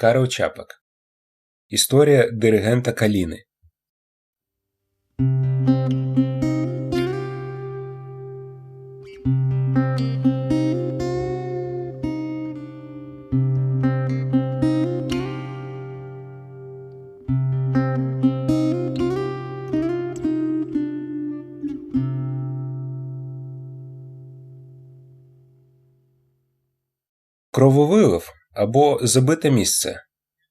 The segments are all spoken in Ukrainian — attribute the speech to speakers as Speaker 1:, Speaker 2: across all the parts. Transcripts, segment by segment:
Speaker 1: Карл Чапак. Історія диригента Каліни. Крововилив або забите місце,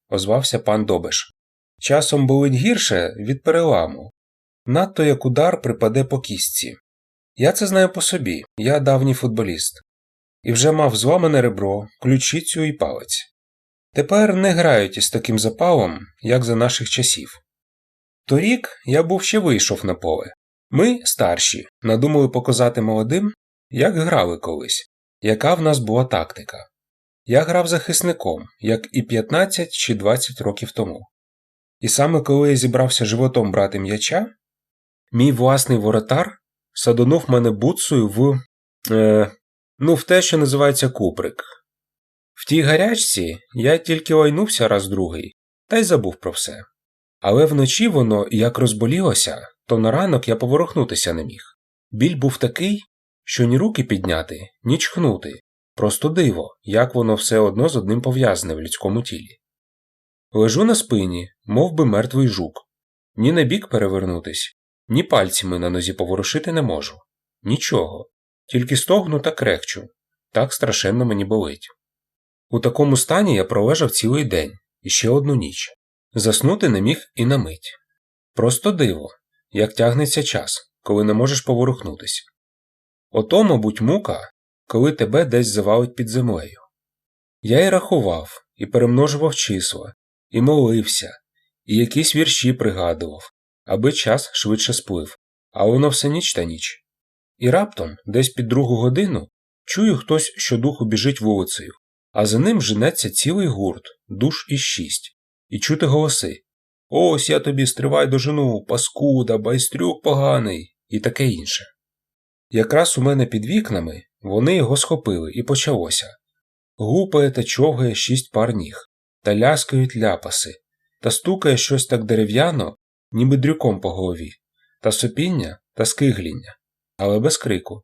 Speaker 1: озвався пан Добиш. Часом болить гірше від переламу. Надто як удар припаде по кістці. Я це знаю по собі, я давній футболіст. І вже мав зламане ребро, ключицю і палець. Тепер не грають із таким запалом, як за наших часів. Торік я був ще вийшов на поле. Ми, старші, надумали показати молодим, як грали колись, яка в нас була тактика. Я грав захисником, як і 15 чи 20 років тому. І саме коли я зібрався животом брати м'яча, мій власний воротар садонув мене буцею в. Е, ну, в те, що називається куприк. В тій гарячці я тільки лайнувся раз другий, та й забув про все. Але вночі воно як розболілося, то на ранок я поворухнутися не міг. Біль був такий, що ні руки підняти, ні чхнути, Просто диво, як воно все одно з одним пов'язане в людському тілі. Лежу на спині, мов би мертвий жук, ні на бік перевернутись, ні пальцями на нозі поворушити не можу. Нічого, тільки стогну та крехчу, так страшенно мені болить. У такому стані я пролежав цілий день і ще одну ніч. Заснути не міг і на мить. Просто диво, як тягнеться час, коли не можеш поворухнутись. Ото, мабуть, мука, коли тебе десь завалить під землею. Я й рахував, і перемножував числа, і молився, і якісь вірші пригадував, аби час швидше сплив, а воно все ніч та ніч. І раптом, десь під другу годину, чую хтось, що духу біжить вулицею, а за ним женеться цілий гурт, душ із шість, і чути голоси Ось я тобі стривай дожену, паскуда, байстрюк поганий, і таке інше. Якраз у мене під вікнами вони його схопили, і почалося. Гупає та човгає шість пар ніг, та ляскають ляпаси, та стукає щось так дерев'яно, ніби дрюком по голові, та сопіння та скигління, але без крику.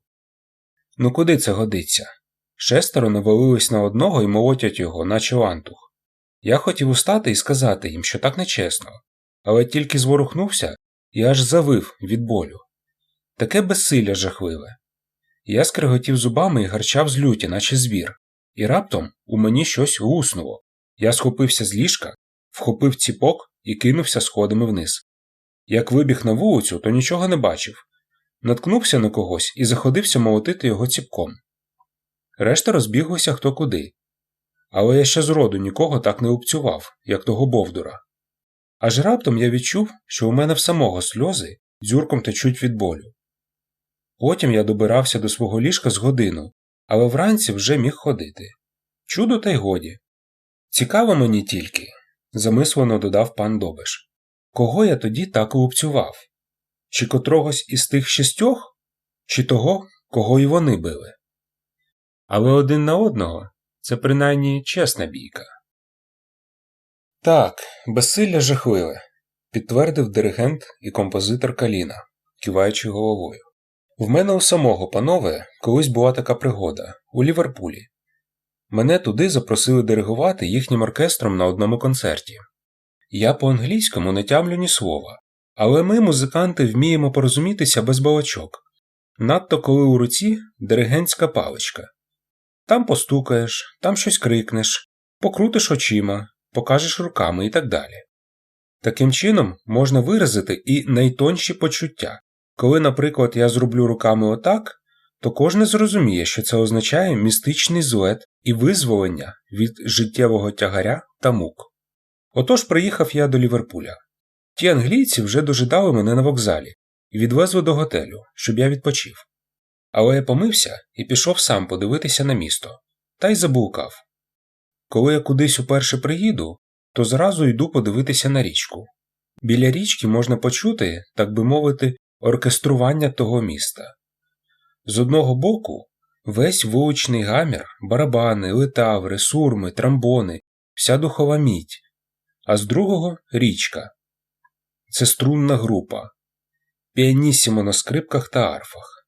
Speaker 1: Ну куди це годиться? Шестеро навалились на одного і молотять його, наче лантух. Я хотів устати і сказати їм, що так нечесно, але тільки зворухнувся і аж завив від болю. Таке безсилля жахливе. Я скриготів зубами і гарчав з люті, наче звір, і раптом у мені щось гуснуло. Я схопився з ліжка, вхопив ціпок і кинувся сходами вниз. Як вибіг на вулицю, то нічого не бачив. Наткнувся на когось і заходився молотити його ціпком. Решта розбіглися хто куди. Але я ще зроду нікого так не обцював, як того Бовдура. Аж раптом я відчув, що у мене в самого сльози дзюрком течуть від болю. Потім я добирався до свого ліжка з годину, але вранці вже міг ходити. Чудо, та й годі. Цікаво мені тільки, замислено додав пан Добиш. Кого я тоді так лупцював? Чи котрогось із тих шістьох, чи того, кого і вони били? Але один на одного це принаймні чесна бійка. Так, безсилля жахливе, підтвердив диригент і композитор Каліна, киваючи головою. В мене у самого, панове, колись була така пригода у Ліверпулі. Мене туди запросили диригувати їхнім оркестром на одному концерті. Я по англійському не тямлю ні слова, але ми, музиканти, вміємо порозумітися без балачок, надто коли у руці диригентська паличка. Там постукаєш, там щось крикнеш, покрутиш очима, покажеш руками і так далі. Таким чином можна виразити і найтонші почуття, коли, наприклад, я зроблю руками отак, то кожен зрозуміє, що це означає містичний злет і визволення від життєвого тягаря та мук. Отож приїхав я до Ліверпуля. Ті англійці вже дожидали мене на вокзалі і відвезли до готелю, щоб я відпочив. Але я помився і пішов сам подивитися на місто, та й забулкав. Коли я кудись уперше приїду, то зразу йду подивитися на річку. Біля річки можна почути, так би мовити, оркестрування того міста. З одного боку, весь вуличний гамір, барабани, литаври, сурми, трамбони вся духова мідь, а з другого річка. Це струнна група, піанісімо на скрипках та арфах.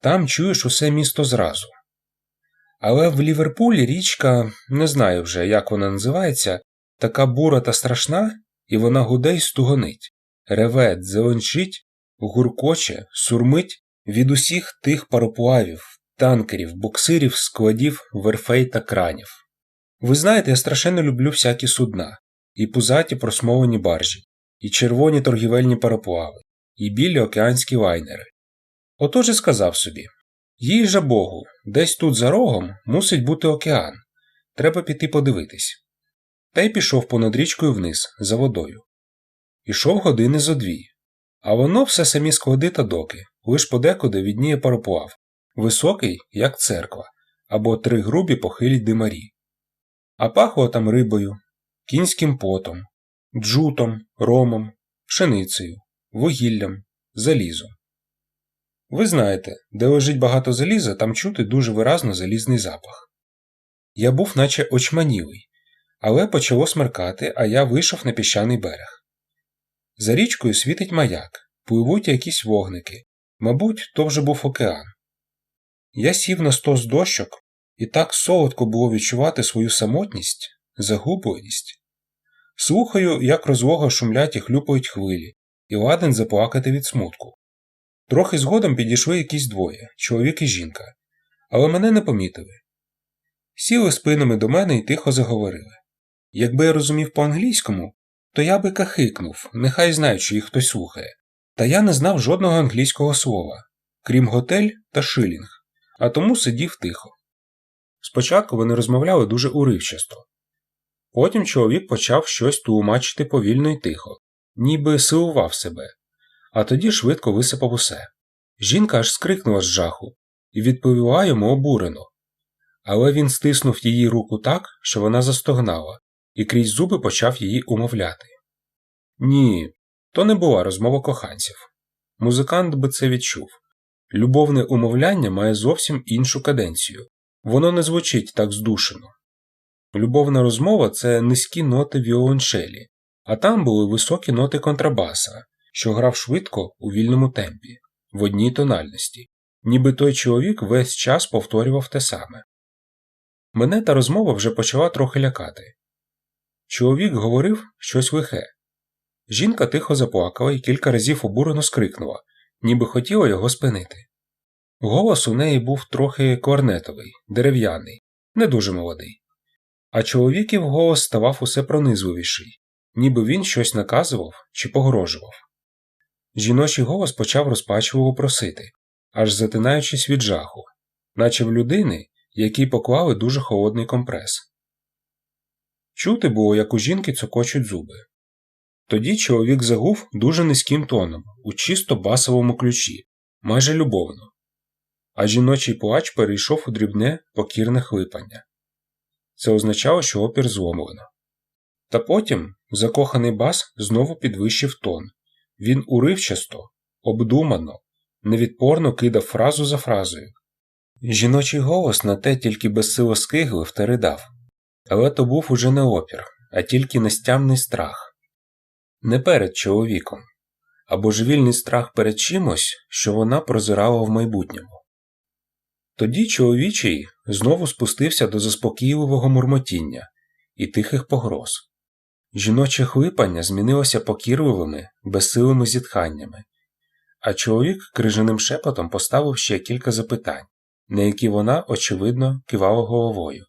Speaker 1: Там чуєш усе місто зразу. Але в Ліверпулі річка, не знаю вже, як вона називається, така бура та страшна, і вона гуде й стугонить, реве, дзеленчить, гуркоче, сурмить від усіх тих пароплавів, танкерів, буксирів, складів, верфей та кранів. Ви знаєте, я страшенно люблю всякі судна, і пузаті просмолені баржі, і червоні торгівельні пароплави, і білі океанські лайнери. Отож і сказав собі їй же Богу, десь тут за рогом мусить бути океан. Треба піти подивитись. Та й пішов понад річкою вниз, за водою. Ішов години зо дві. А воно все самі склади та доки, лиш подекуди відніє пароплав, високий, як церква, або три грубі похилі димарі. А пахло там рибою, кінським потом, джутом, ромом, пшеницею, вугіллям, залізом. Ви знаєте, де лежить багато заліза, там чути дуже виразно залізний запах. Я був наче очманілий, але почало смеркати, а я вийшов на піщаний берег. За річкою світить маяк, пливуть якісь вогники, мабуть, то вже був океан. Я сів на стос дощок, і так солодко було відчувати свою самотність, загубленість. Слухаю, як розлого шумлять і хлюпають хвилі, і ладен заплакати від смутку. Трохи згодом підійшли якісь двоє чоловік і жінка, але мене не помітили. Сіли спинами до мене і тихо заговорили. Якби я розумів по-англійському, то я би кахикнув, нехай знає, що їх хтось слухає. Та я не знав жодного англійського слова, крім готель та шилінг, а тому сидів тихо. Спочатку вони розмовляли дуже уривчасто. Потім чоловік почав щось тлумачити повільно й тихо, ніби силував себе, а тоді швидко висипав усе. Жінка аж скрикнула з жаху і відповіла йому обурено. Але він стиснув її руку так, що вона застогнала, і крізь зуби почав її умовляти. Ні, то не була розмова коханців. Музикант би це відчув. Любовне умовляння має зовсім іншу каденцію, воно не звучить так здушено. Любовна розмова це низькі ноти віолончелі, а там були високі ноти контрабаса, що грав швидко у вільному темпі, в одній тональності, ніби той чоловік весь час повторював те саме. Мене та розмова вже почала трохи лякати. Чоловік говорив щось лихе. Жінка тихо заплакала і кілька разів обурено скрикнула, ніби хотіла його спинити. Голос у неї був трохи корнетовий, дерев'яний, не дуже молодий. А чоловіків голос ставав усе пронизливіший, ніби він щось наказував чи погрожував. Жіночий голос почав розпачливо просити, аж затинаючись від жаху, наче в людини, якій поклали дуже холодний компрес. Чути було, як у жінки цокочуть зуби. Тоді чоловік загув дуже низьким тоном, у чисто басовому ключі, майже любовно, а жіночий плач перейшов у дрібне покірне хлипання. Це означало, що опір зломлено. Та потім закоханий бас знову підвищив тон. Він уривчасто, обдумано, невідпорно кидав фразу за фразою. Жіночий голос на те тільки безсило скиглив та ридав. Але то був уже не опір, а тільки нестямний страх. Не перед чоловіком, а божевільний страх перед чимось, що вона прозирала в майбутньому. Тоді чоловічий знову спустився до заспокійливого мурмотіння і тихих погроз. Жіноче хлипання змінилося покірливими, безсилими зітханнями, а чоловік крижаним шепотом поставив ще кілька запитань, на які вона, очевидно, кивала головою,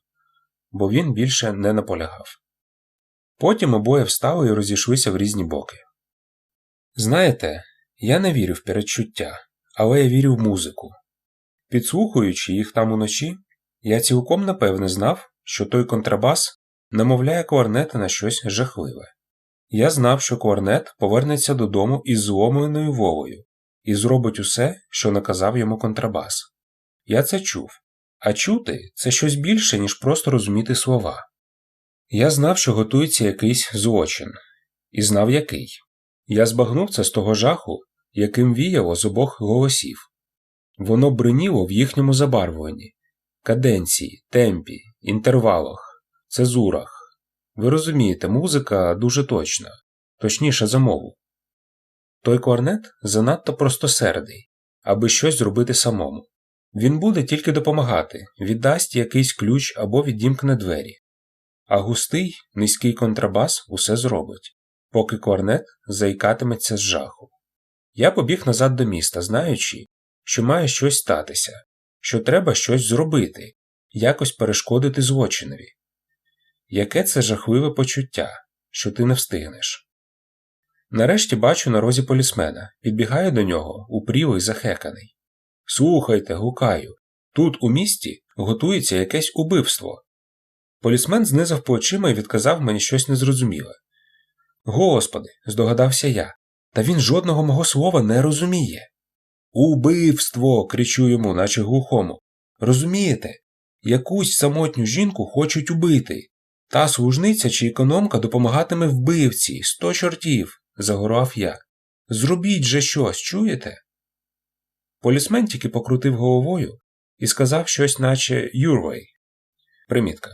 Speaker 1: бо він більше не наполягав. Потім обоє встали і розійшлися в різні боки. Знаєте, я не вірю в передчуття, але я вірю в музику. Підслухаючи їх там уночі, я цілком напевне знав, що той контрабас намовляє кларнета на щось жахливе. Я знав, що кларнет повернеться додому із зломленою волею і зробить усе, що наказав йому контрабас. Я це чув, а чути це щось більше, ніж просто розуміти слова. Я знав, що готується якийсь злочин, і знав який. Я збагнув це з того жаху, яким віяло з обох голосів. Воно бриніло в їхньому забарвленні, каденції, темпі, інтервалах, цезурах, Ви розумієте, музика дуже точна, точніше за мову. Той корнет занадто простосердий, аби щось зробити самому. Він буде тільки допомагати, віддасть якийсь ключ або відімкне двері. А густий, низький контрабас усе зробить, поки корнет заїкатиметься з жаху. Я побіг назад до міста, знаючи, що має щось статися, що треба щось зробити, якось перешкодити злочинові. Яке це жахливе почуття, що ти не встигнеш. Нарешті бачу на розі полісмена, підбігаю до нього, упрілий захеканий. Слухайте, гукаю, тут у місті готується якесь убивство. Полісмен знизав плечима і відказав мені щось незрозуміле. Господи, здогадався я, та він жодного мого слова не розуміє. Убивство. кричу йому, наче глухому. Розумієте, якусь самотню жінку хочуть убити. Та служниця чи економка допомагатиме вбивці, сто чортів, загорав я. Зробіть же щось, чуєте? Полісмен тільки покрутив головою і сказав щось, наче «Your way». Примітка.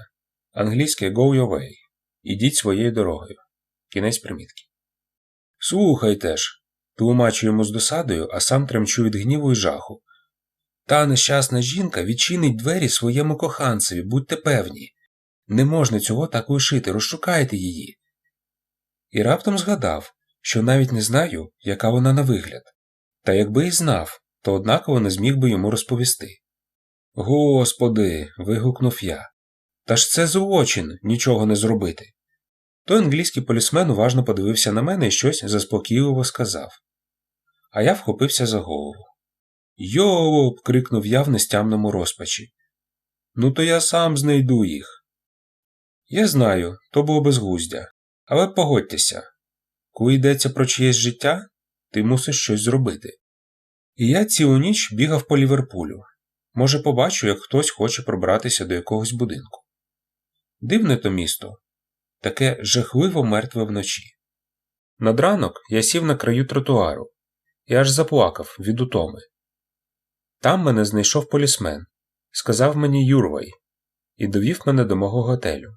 Speaker 1: Англійське «Go your way». Ідіть своєю дорогою. Кінець примітки. Слухайте ж, тлумачу йому з досадою, а сам тремчу від гніву і жаху. Та нещасна жінка відчинить двері своєму коханцеві, будьте певні. Не можна цього так лишити, розшукайте її. І раптом згадав, що навіть не знаю, яка вона на вигляд. Та якби і знав, то однаково не зміг би йому розповісти. Господи. вигукнув я. Та ж це злочин нічого не зробити. Той англійський полісмен уважно подивився на мене і щось заспокійливо сказав. А я вхопився за голову. Йоп. крикнув я в нестямному розпачі. Ну, то я сам знайду їх. Я знаю, то було безглуздя. Але погодьтеся коли йдеться про чиєсь життя, ти мусиш щось зробити. І я цілу ніч бігав по Ліверпулю. Може, побачу, як хтось хоче пробратися до якогось будинку. Дивне то місто, таке жахливо мертве вночі. Над ранок я сів на краю тротуару і аж заплакав від утоми. Там мене знайшов полісмен, сказав мені Юрвай і довів мене до мого готелю.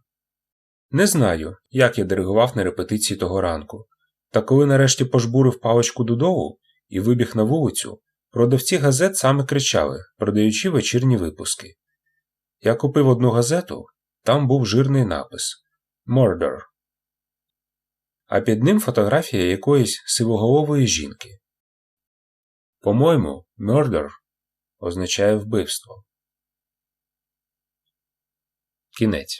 Speaker 1: Не знаю, як я диригував на репетиції того ранку, та коли нарешті пожбурив паличку додолу і вибіг на вулицю, продавці газет саме кричали, продаючи вечірні випуски. Я купив одну газету, там був жирний напис Murder. А під ним фотографія якоїсь сивоголової жінки. По-моєму, murder означає вбивство. Кінець